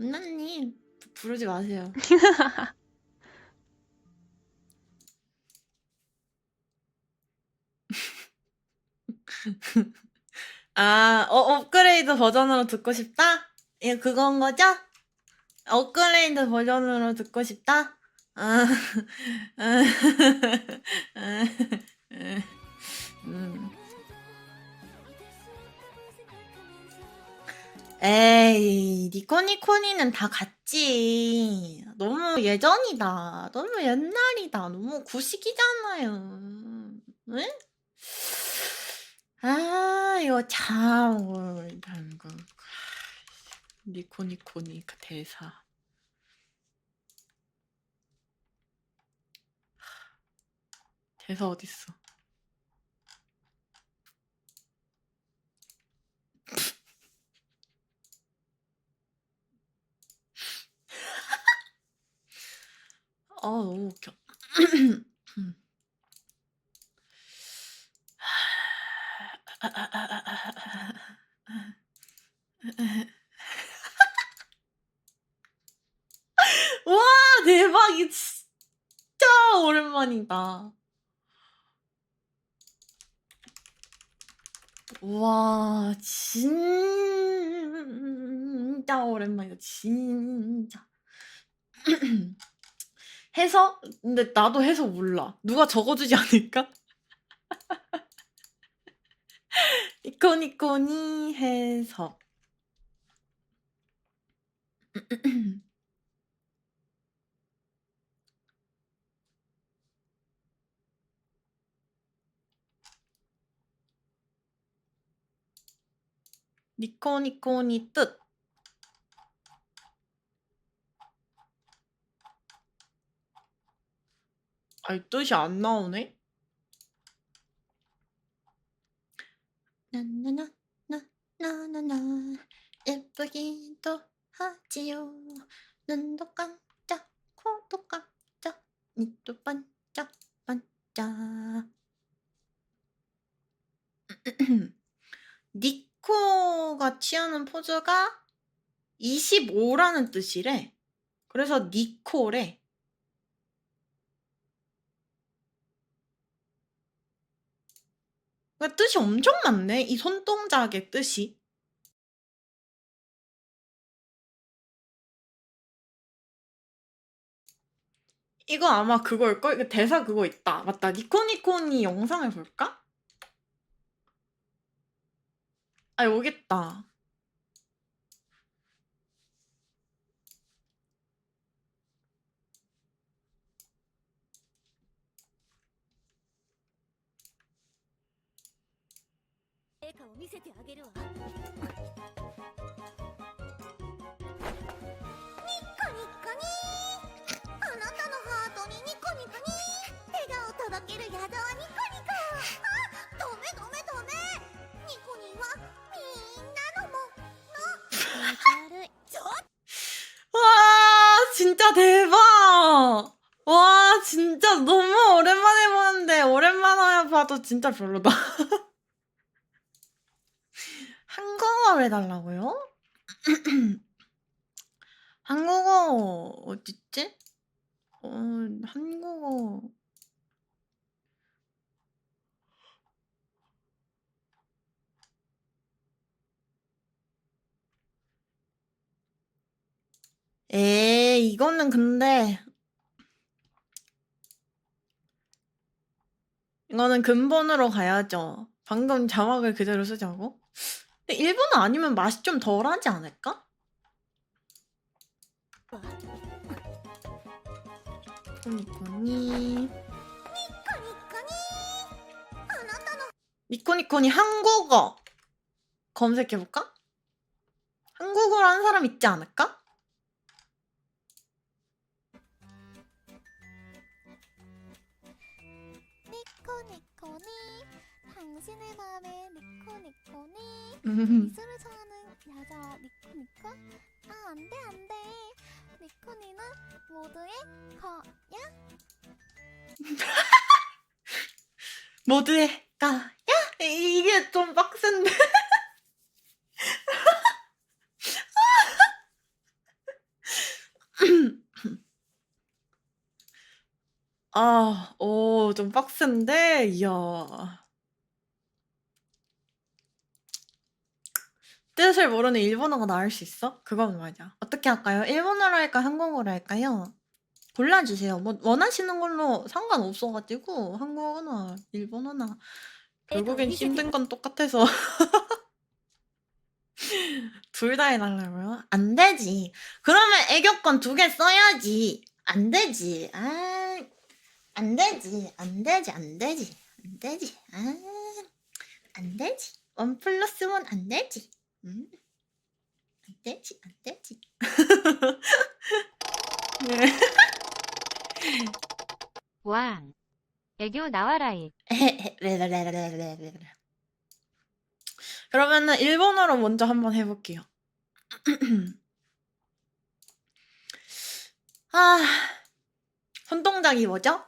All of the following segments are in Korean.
은나님 부르지 마세요. 아, 어, 업그레이드 버전으로 듣고 싶다? 예, 그건 거죠? 업그레이드 버전으로 듣고 싶다? 아, 아, 아, 음. 에이, 니코니코니는 다 같지. 너무 예전이다. 너무 옛날이다. 너무 구식이잖아요. 응? 아, 이거 참, 거. 니코니코니 그 대사. 대사 어딨어? 아, 너무 웃겨. 와, 대박. 이 진짜 오랜만이다. 와, 진짜 오랜만이다. 진짜. 해서? 근데 나도 해서 몰라. 누가 적어주지 않을까? 이코니코니 해서. 니코니코니 뜻. 아니, 뜻이 안 나오네? 나나나, 나, 나나나, 예쁘기도 하지요. 눈도 깜짝, 코도 깜짝, 입도 반짝, 반짝. 니코가 취하는 포즈가 25라는 뜻이래. 그래서 니코래. 그러니까 뜻이 엄청 많네. 이 손동작의 뜻이. 이거 아마 그걸걸? 이거 대사 그거 있다. 맞다. 니코니코니 영상을 볼까? 아, 여기 있다. 에顔見せてあげるわニッコニッコニあなたのハートにニコニコニ笑顔届ける宿はニコニコあダメダメダメニコニはみんなのもの気持ち悪いちょっ 와, 진짜 대박! 와, 진짜 너무 오랜만에 보는데, 오랜만에 봐도 진짜 별로다. 한국어를 해달라고요? 한국어, 어딨지? 어, 한국어. 에이, 이거는 근데, 이거는 근본으로 가야죠. 방금 자막을 그대로 쓰자고? 근데 일본어 아니면 맛이 좀 덜하지 않을까? 니코니코니 니코니코니 한국어 검색해볼까? 한국어로 하는 사람 있지 않을까? 당신의 마음에 니코니코니 음. 미술을 좋아하는 여자 니코니코? 아 안돼 안돼 니코니는 모두의 거야? 모두의 거야? 이게 좀 빡센데 아, 오, 좀 빡센데, 이야. 뜻을 모르는 일본어가 나을 수 있어? 그건 맞아. 어떻게 할까요? 일본어로 할까요? 한국어로 할까요? 골라주세요. 뭐, 원하시는 걸로 상관없어가지고, 한국어나 일본어나. 결국엔 힘든 건 똑같아서. 둘 다 해달라고요? 안 되지. 그러면 애교권 두 개 써야지. 안 되지. 아, 안 되지. 안 되지. 안 되지. 안 되지. 아, 안 되지. 원 플러스 원 안 되지. 음. 안 되지. 안 되지. 네. 왕. 애교 나와라이. 그러면은 일본어로 먼저 한번 해볼게요. 아, 손동작이 뭐죠?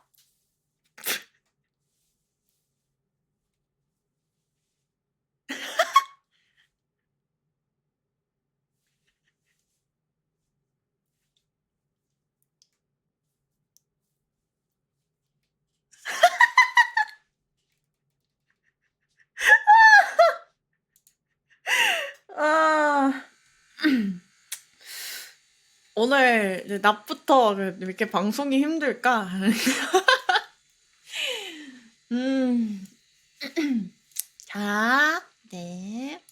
아, 오늘 이제 낮부터 왜 이렇게 방송이 힘들까? 음, 자, 네.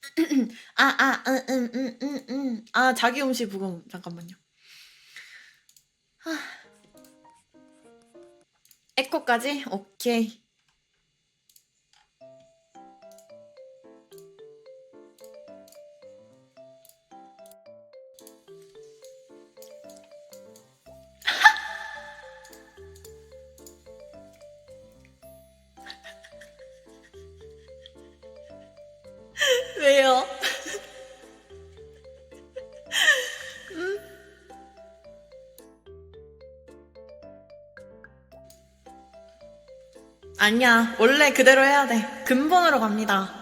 아, 아, 음, 음, 음, 음, 음. 아, 자기 음식 부금, 잠깐만요. 에코까지? 오케이. 아니야. 원래 그대로 해야 돼. 근본으로 갑니다.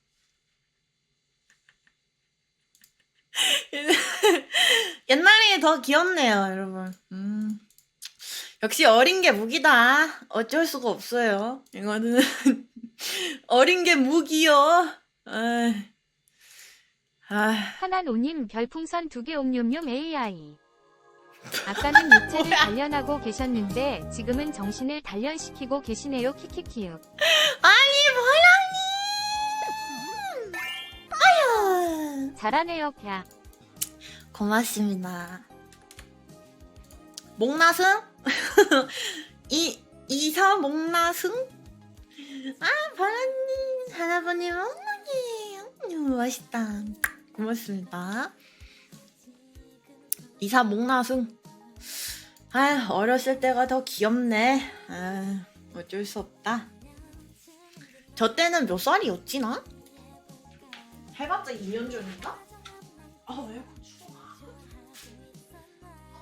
더 귀엽네요, 여러분. 음. 역시 어린 게 무기다. 어쩔 수가 없어요. 이거는 어린 게 무기요. 아이. 아, 하나노님 별풍선 두 개 옴뇸뇸 AI. 아까는 육체를? 단련하고 계셨는데 지금은 정신을 단련시키고 계시네요. 키키키요. 아니 뭐라니? 아유. 잘하네요, 야. 고맙습니다. 목나승? 이 이사 목나승? 아 바라님 할아버님 어머니 음, 맛있다. 고맙습니다. 이사 목나승. 아 어렸을 때가 더 귀엽네. 아 어쩔 수 없다. 저 때는 몇 살이었지 나? 해봤자 2년 전인가? 아 왜?